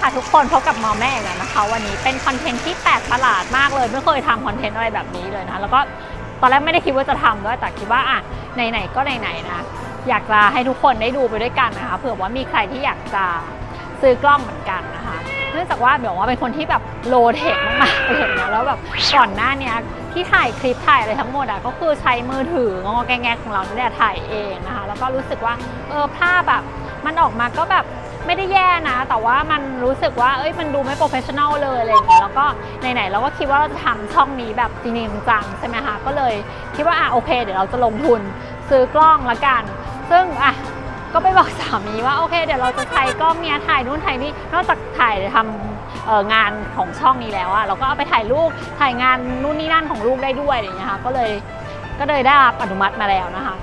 ค่ะทุกคนพบกับมอแม่แล้วนะคะ วันนี้เป็นคอนเทนต์ที่แปลกประหลาดมากเลยไม่เคยทำคอนเทนต์อะไรแบบนี้เลยนะคะแล้วก็ตอนแรกไม่ได้คิดว่าจะทำด้วยแต่คิดว่าอะไหนๆก็ไหนๆนะอยากจะให้ทุกคนได้ดูไปด้วยกันนะคะเผื่อว่ามีใครที่อยากจะซื้อกล้องเหมือนกันนะคะเนื่องจากว่าเดี๋ยวว่าเป็นคนที่แบบโลเทคมากๆเลยนะแล้วแบบก่อนหน้านี้ที่ถ่ายคลิปถ่ายอะไรทั้งหมดอะก็คือใช้มือถืองอแงๆของเรานี่แหละถ่ายเองนะคะแล้วก็รู้สึกว่าเออภาพแบบมันออกมาก็แบบ ไม่ได้แย่นะ แต่ว่ามันรู้สึกว่าเอ้ยมันดูไม่โปรเฟชชั่นอลเลยอะไรอย่างเงี้ยแล้วก็ไหนๆเราก็คิดว่าเราจะทำช่องนี้แบบจริงจังใช่ไหมคะก็เลยคิดว่าอะโอเค เดี๋ยวเราจะลงทุนซื้อกล้องละกัน ซึ่งอะก็ไปบอกสามีว่าโอเค เดี๋ยวเราจะใช้กล้องเนี้ยถ่ายนู่นถ่ายนี่นอกจากถ่ายทำงานของช่องนี้แล้วอะเราก็เอาไปถ่ายรูปถ่ายงานนู่นนี่นั่นของลูกได้ด้วยอะไรอย่างเงี้ยค่ะก็เลยก็เลยได้รับอนุมัติมาแล้วนะคะ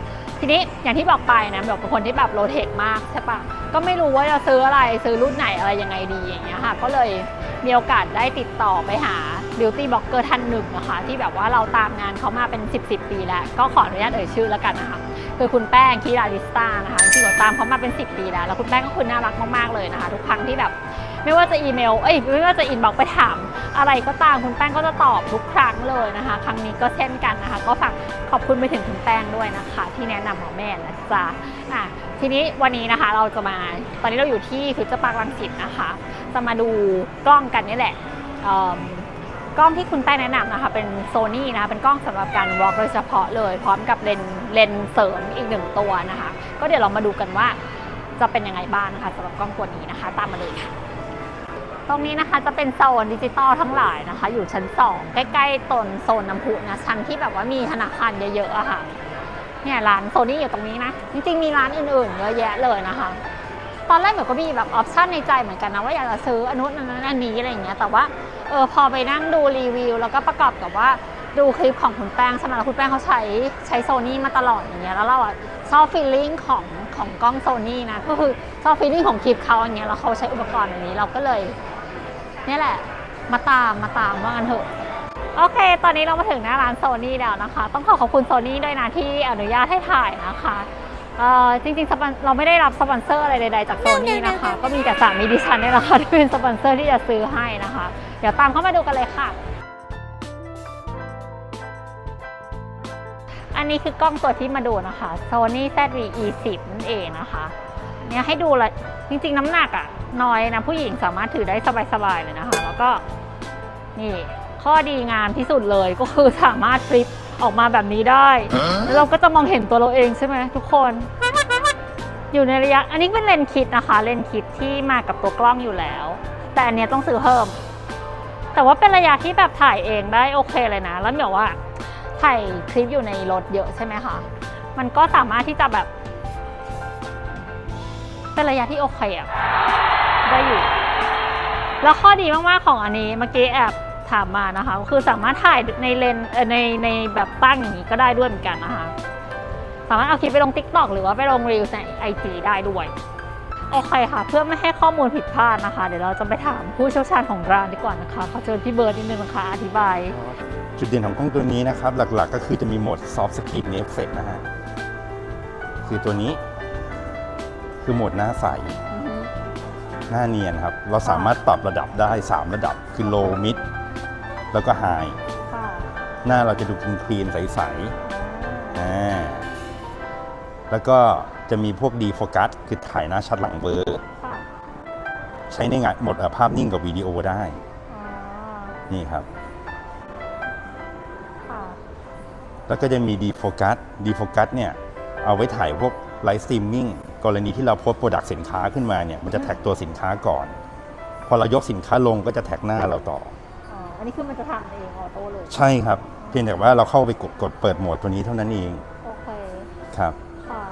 ทีนี้อย่างที่บอกไปนะแบบเป็นคนที่แบบโลเทคมากใช่ปะก็ไม่รู้ว่าจะซื้ออะไรซื้อรุ่นไหนอะไรยังไงดีอย่างเงี้ยค่ะก็เลยมีโอกาสได้ติดต่อไปหา beauty blogger ท่านหนึ่งนะคะที่แบบว่าเราตามงานเขามาเป็น 10 10ปีแล้ว ก็ขออนุญาตเอ่ยชื่อแล้วกันนะคะคือคุณแป้งคีราลิสตานะคะจริงๆเราตามเขามาเป็น 10 ปีแล้วแล้วคุณแป้งก็คือน่ารักมากๆเลยนะคะ ทุกครั้งที่แบบ ไม่ว่าจะอีเมล เอ้ย ไม่ว่าจะอินบอกไปถามอะไรก็ตามคุณแป้งก็จะตอบทุกครั้งเลยนะคะ ครั้งนี้ก็เช่นกันนะคะ ก็ฝากขอบคุณไปถึงคุณแป้งด้วยนะคะ ที่แนะนำหมอแม่นะจ๊ะอะทีนี้วันนี้นะคะเราจะมา ตอนนี้เราอยู่ที่ฟิวเจอร์ปาร์ครังสิตนะคะ จะมาดูกล้องกันนี่แหละกล้องที่คุณแป้งแนะนำนะคะ เป็นโซนี่นะคะเป็นกล้องสำหรับการวอล์กโดยเฉพาะเลย พร้อมกับเลนเลนส์เสริมอีกหนึ่งตัวนะคะ ก็เดี๋ยวเรามาดูกันว่าจะเป็นยังไงบ้างนะคะสำหรับกล้องตัวนี้นะคะ ตามมาเลยค่ะ ตรงนี้นะคะจะเป็นโซนดิจิตอลทั้งหลายนะคะ อยู่ชั้น 2 ใกล้ๆตนโซนน้ำพุนะชั้นที่แบบว่ามีธนาคารเยอะๆอะค่ะเนี่ยร้านโซนี่อยู่ตรงนี้นะ จริงๆมีร้านอื่นๆเยอะแยะเลยนะคะ ตอนแรกเหมือนก็มีแบบออปชันในใจเหมือนกันนะว่าอยากจะซื้ออนุนอันนั้นอันนี้อะไรอย่างเงี้ยแต่ว่าเออพอไปนั่งดูรีวิว แล้วก็ประกอบกับว่าดูคลิปของคุณแป้งใช่ไหมแล้วคุณแป้งเขาใช้ใช้โซนี่มาตลอดอย่างเงี้ยแล้วเราอะชอบฟีลลิ่งของของกล้องโซนี่นะก็คือชอบฟีลลิ่งของคลิปเขาอย่างเงี้ยแล้วเขาใช้อุปกรณ์แบบนี้เราก็เลย นี่แหละ มาตามมาตามว่ากันเถอะ โอเค ตอนนี้เรามาถึงหน้าร้านโซนี่แล้วนะคะ ต้องขอขอบคุณโซนี่ด้วยนะที่อนุญาตให้ถ่ายนะคะเอ่อจริงๆสปอนเราไม่ได้รับสปอนเซอร์อะไรใดๆจากโซนี่นะคะ ก็มีแต่สามีดิฉันนี่แหละค่ะที่เป็นสปอนเซอร์ที่จะซื้อให้นะคะ เดี๋ยวตามเข้ามาดูกันเลยค่ะ อันนี้คือกล้องตัวที่มาดูนะคะ Sony ZV-E10 นั่นเองนะคะ เนี่ยให้ดูเลยจริงๆน้ำหนักอะ น้อยนะผู้หญิงสามารถถือได้สบายๆเลยนะคะ แล้วก็นี่ข้อดีงามที่สุดเลยก็คือสามารถฟลิปออกมาแบบนี้ได้ แล้วเราก็จะมองเห็นตัวเราเองใช่ไหมทุกคน อยู่ในระยะ อันนี้เป็นเลนส์คิดนะคะ เลนส์คิดที่มากับตัวกล้องอยู่แล้ว แต่อันเนี้ยต้องซื้อเพิ่ม แต่ว่าเป็นระยะที่แบบถ่ายเองได้โอเคเลยนะ แล้วแบบว่าถ่ายคลิปอยู่ในรถเยอะใช่ไหมคะ มันก็สามารถที่จะแบบ เป็นระยะที่โอเคอะ ได้อยู่ แล้วข้อดีมากๆของอันนี้เมื่อกี้แอบถามมานะคะก็คือสามารถถ่ายในเลนในในแบบตั้งอย่างนี้ก็ได้ด้วยเหมือนกันนะคะ สามารถเอาคลิปไปลง t ิ k t o k หรือว่าไปลงรีวิวในไอจีได้ด้วย โอเคค่ะ เพื่อไม่ให้ข้อมูลผิดพลาดนะคะ เดี๋ยวเราจะไปถามผู้เชี่ยวชาญของร้านดีกว่านะคะ ขอเชิญพี่เบิร์ดนิดนึงนะคะอธิบาย จุดเด่นของกล้องตัวนี้นะครับ หลักๆ ก็คือจะมีโหมด soft screen effect นะฮะคือตัวนี้คือโหมดหน้าใส หน้าเนียนครับ เราสามารถปรับระดับได้ 3 ระดับคือ low mid แล้วก็ high ค่ะหน้าเราจะดูคลีนๆใสๆอ่าแล้วก็จะมีพวก defocus คือถ่ายหน้าชัดหลังเบลอร์ค่ะใช้ในงานหมดภาพนิ่งกับวิดีโอได้อ๋อนี่ครับ ค่ะแล้วก็จะมี defocus defocus เนี่ย เอาไว้ถ่ายพวกไลฟ์สตรีมมิ่ง กรณีที่เราโพสต์โปรดักต์สินค้าขึ้นมาเนี่ยมันจะแท็กตัวสินค้าก่อน พอเรายกสินค้าลงก็จะแท็กหน้าเราต่อ อ๋ออันนี้คือมันจะทำเองออโต้เลย ใช่ครับ เพียงแต่ว่าเราเข้าไปกดกดเปิดโหมดตัวนี้เท่านั้นเองโอเค ครับ ค่ะ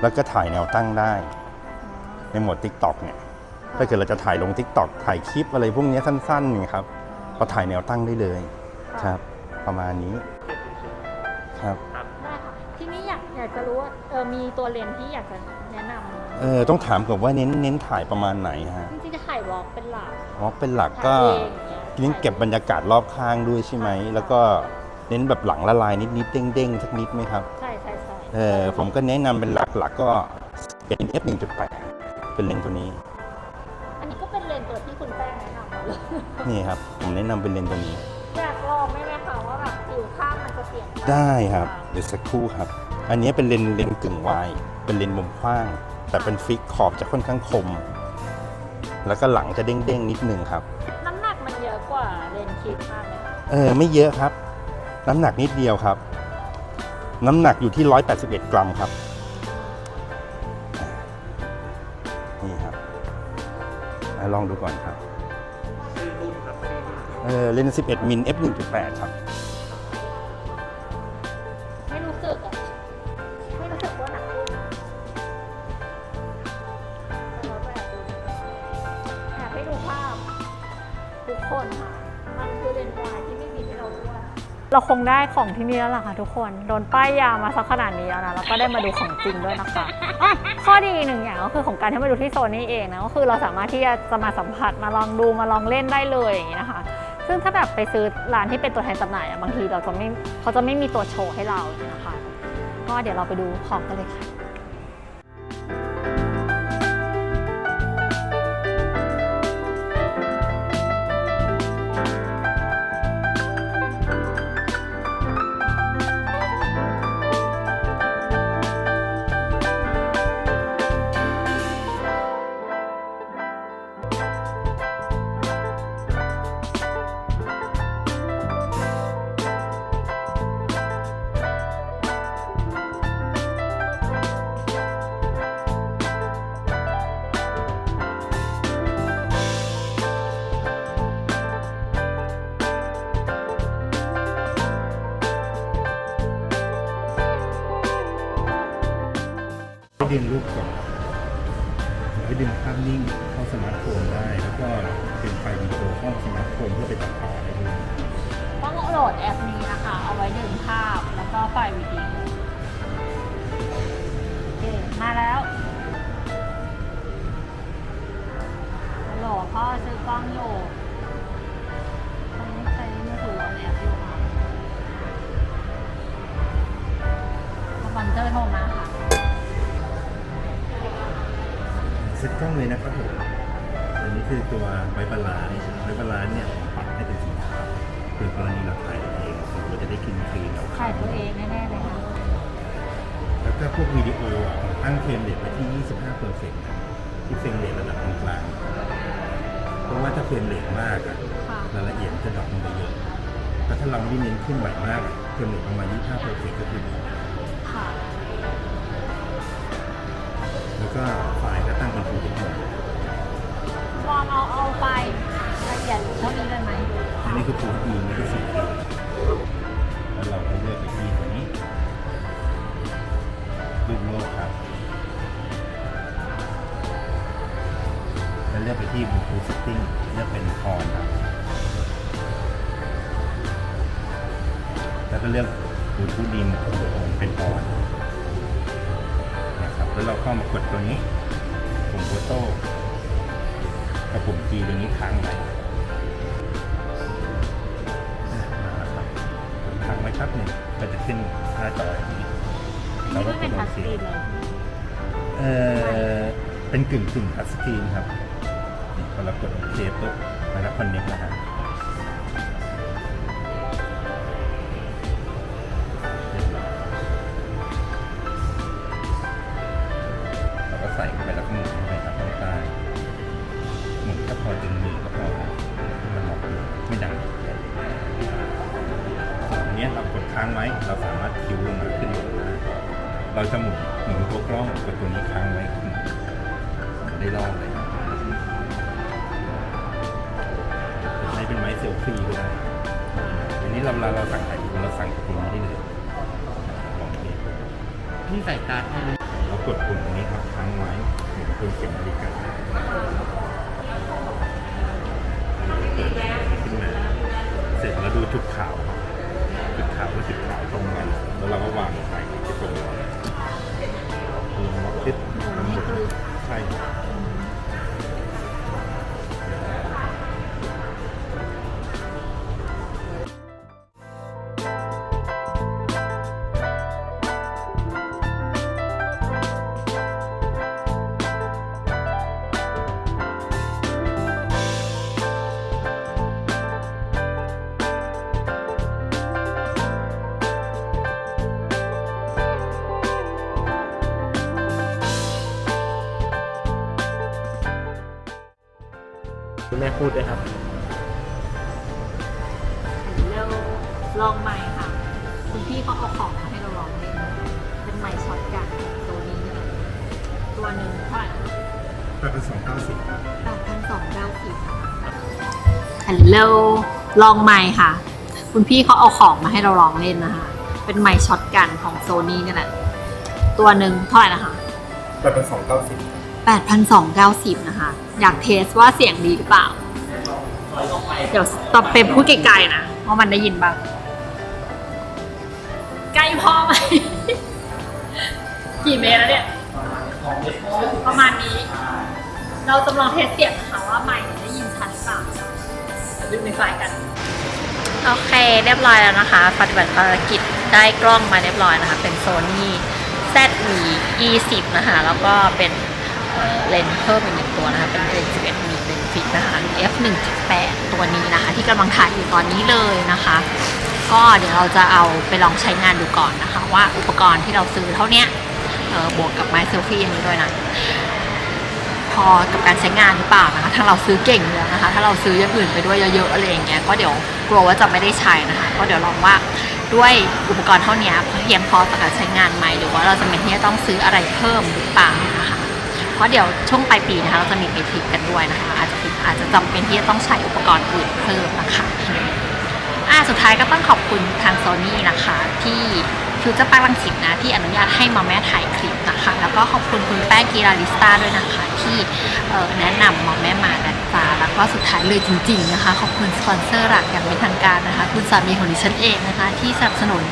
แล้วก็ถ่ายแนวตั้งได้อ๋อในโหมด TikTok เนี่ยถ้าเกิดเราจะถ่ายลง TikTok ถ่ายคลิปอะไรพวกเนี้ยสั้นๆเนี่ยครับเราถ่ายแนวตั้งได้เลย ครับ ประมาณนี้ ครับได้ค่ะทีนี้อยากอยากจะรู้ว่าเออมีตัวเลนส์ที่อยากจะแนะนำไหมเออต้องถามก่อนว่าเน้นเน้นถ่ายประมาณไหนฮะจริงๆจะถ่ายวอล์กเป็นหลักอ๋อเป็นหลักก็ถ่ายเองอย่างเงี้ยเน้นเก็บบรรยากาศรอบข้างด้วยใช่ไหม แล้วก็เน้นแบบหลังละลายนิดๆเด้งๆสักนิดไหมครับ ใช่ใช่ใช่เออผมก็แนะนำเป็นหลักๆก็เป็น f 1.8เป็นเลนส์ตัวนี้นส์ตัวที่คุณแป้งแนะนำมาเลย นี่ครับ ผมแนะนำเป็นเลนส์ตัวนี้ อยากลองได้ไหมคะว่าแบบผิวข้างมันจะเปลี่ยนปได้ครับ เดี๋ยวสักครู่ครับ อันนี้เป็นเลนส์เลนส์กึ่งวายเป็นเลนส์มุมกว้าง แต่เป็นฟิกขอบจะค่อนข้างคม แล้วก็หลังจะเด้งๆนิดนึงครับ น้ำหนักมันเยอะกว่าเลนส์คิดมากเลยค่ะเออไม่เยอะครับ น้ำหนักนิดเดียวครับ น้ำหนักอยู่ที่ 181 กรัมครับนี่ครับอะลองดูก่อนครับ เออเลนส์11มิล f 1.8ครับ คนค่ะ มันคือเลนส์วายที่ไม่มีให้เราด้วยเราคงได้ของที่นี่แล้วล่ะค่ะทุกคน โดนป้ายยามาสักขนาดนี้แล้วนะ แล้วก็ได้มาดูของจริงด้วยนะคะอะข้อดีหนึ่งอย่างก็คือของการที่มาดูที่โซนนี้เองนะ ก็คือเราสามารถที่จะมาสัมผัส มาลองดูมาลองเล่นได้เลยอย่างนี้นะคะ ซึ่งถ้าแบบไปซื้อร้านที่เป็นตัวแทนจำหน่ายอะบางทีเราจะไม่เขาจะไม่มีตัวโชว์ให้เราอย่างนี้นะคะ ก็เดี๋ยวเราไปดูของกันเลยค่ะ ดึงรูปก่อนให้ดึงภาพนิ่งเข้าสมาร์ทโฟนได้ แล้วก็เป็นไฟล์วิดีโอเข้าสมาร์ทโฟนเพื่อไปตัดต่อได้ด้วยต้องโหลดแอปนี้นะคะ เอาไว้ดึงภาพแล้วก็ไฟล์วิดีโอโอเคมาแล้วฮัลโหลพ่อซื้อกล้องอยู่ เซ็ตกล้องเลยนะครับผมอันนี้คือตัวไวบาลานซ์ไวบาลานซ์เนี่ยปรับให้เป็นสีขาวเผื่อกรณีเราถ่ายเองเราจะได้กินคลีนเราถ่ายตัวเองแน่ๆเลยค่ะแล้วก็พวกวิดีโออะตั้งเฟรมเรทไปที่ 25เปอร์เซ็นต์ที่เฟรมเรทระดับกลางๆเพราะว่าถ้าเฟรมเรทมากอะค่ะรายละเอียดจะดรอปลงไปเยอะแล้วถ้าเราไม่ได้เน้นขึ้นไหวมากอะเฟรมเรทประมาณ25เปอร์เซ็นต์ก็คือพอค่ะแล้วก็ไฟ ล์ก็ตั้งเป็น Full HD ลองเอาเอาไฟล์ละเอียดเท่านี้เลยไหมอันนี้คือ Full HD ไม่ใช่ 4K แล้วเราก็เลือกไปที่ตัวนี้รูปโลกครับแล้วเลือกไปที่ Bluetooth Setting เลือกเป็น On ครับแล้วก็เลือก Bluetooth DIM เป็น On นะครับแล้วเราเข้ามากดตัวนี้ ปุ่มโฟโต้กับปุ่ม G ตัวนี้ค้างไว้ค้างไว้ครับหนึ่งก็จะขึ้นหน้าจออย่างนี้นี่ไม่เป็นทัชสกรีนเลยเออเป็นกึ่งกึ่งทัชสกรีนครับนี่พอเรากดโอเคปุ๊บมันก็คอนเน็กนะฮะ ลฟี่ก็ได้อันนี้เราเราเราสั่งถ่ายรูปเราสั่งกับตัวนี้ได้เลยลองเทสนี่ใส่การ์ดให้เลยเรากดปุ่มตรงนี้ครับค้างไว้เหมือนตัวเข็มนาฬิกาเปิดขึ้นมาเสร็จแล้วดูจุดขาวจุดขาวก็จุดขาวตรงกันแล้วเราก็วางลงไปที่ตรงนี้ลงล็อกทิศทั้งหมดใช่ คุณแม่พูดด้วยครับ เร็วลองใหม่ค่ะ คุณพี่เขาเอาของมาให้เราลองเล่นเป็นไมค์ช็อตกันตัวนี้เลยตัวหนึ่งเท่าไหร่แปดพันสองเก้าสิบแปดพันสองเก้าสิบฮัลโหลลองใหม่ค่ะ คุณพี่เขาเอาของมาให้เราลองเล่นนะคะ เป็นไมค์ช็อตกันของโซนี่นี่แหละ ตัวหนึ่งเท่าไหร่นะคะ แปดพันสองเก้าสิบ 8,290 นะคะ อยากเทสว่าเสียงดีหรือเปล่า เดี๋ยวต่อเป็นพูดไกลๆนะว่ามันได้ยินบ้างใกล้พอไหม กี่เมตรแล้วเนี่ย ประมาณนี้ เราจำลองเทสเสียงนะคะว่าไมค์ได้ยินชัดหรือเปล่าดูในไฟล์กัน โอเค เรียบร้อยแล้วนะคะปฏิบัติภารกิจได้กล้องมาเรียบร้อยนะคะ เป็น Sony ZV E10 นะคะ แล้วก็เป็น เลนส์เพิ่มอีกหนึ่งตัวนะคะเป็นเลนส์11มิลเลนส์ฟิกนะคะ f 1.8ตัวนี้นะคะ ที่กำลังถ่ายอยู่ตอนนี้เลยนะคะ ก็เดี๋ยวเราจะเอาไปลองใช้งานดูก่อนนะคะ ว่าอุปกรณ์ที่เราซื้อเท่านี้บวกกับไม้เซลฟี่อันนี้ด้วยนะพอกับการใช้งานหรือเปล่านะคะถ้าเราซื้อเก่งเลยนะคะ ถ้าเราซื้ออย่างอื่นไปด้วยเยอะๆอะไรอย่างเงี้ยก็เดี๋ยวกลัวว่าจะไม่ได้ใช้นะคะ ก็เดี๋ยวลองว่าด้วยอุปกรณ์เท่านี้เพียงพอต่อการใช้งานไหมหรือว่าเราจะเป็นที่จะต้องซื้ออะไรเพิ่มหรือเปล่า เพราะเดี๋ยวช่วงปลายปีนะคะเราจะมีไปทริปกันด้วยนะคะ อาจจะอาจจะจำเป็นที่จะต้องใช้อุปกรณ์อื่นเพิ่มนะคะอ่าสุดท้ายก็ต้องขอบคุณทางโซนี่นะคะ ที่ฟิวเจอร์ปาร์ลังสิตนะที่อนุญาตให้มาแม่ถ่ายคลิปนะคะ แล้วก็ขอบคุณคุณแป้งกีราลิสตาด้วยนะคะ ที่แนะนำมอแม่มาดันฟ้าแล้วก็สุดท้ายเลยจริง ๆนะคะ ขอบคุณสปอนเซอร์หลักอย่างเป็นทางการนะคะ คุณสามีของดิฉันเองนะคะ ที่สนับสนุน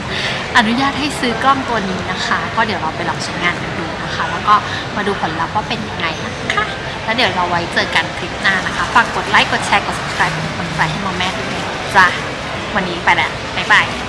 อนุญาตให้ซื้อกล้องตัวนี้นะคะ ก็เดี๋ยวเราไปลองใช้งานกัน นะคะ แล้วก็มาดูผลลัพธ์ว่าเป็นยังไงนะคะ แล้วเดี๋ยวเราไว้เจอกันคลิปหน้านะคะ ฝากกดไลค์ กดแชร์ กด subscribe เป็นกำลังใจให้มอแม่ด้วยนะจ้ะวันนี้ไปแล้วบ๊ายบาย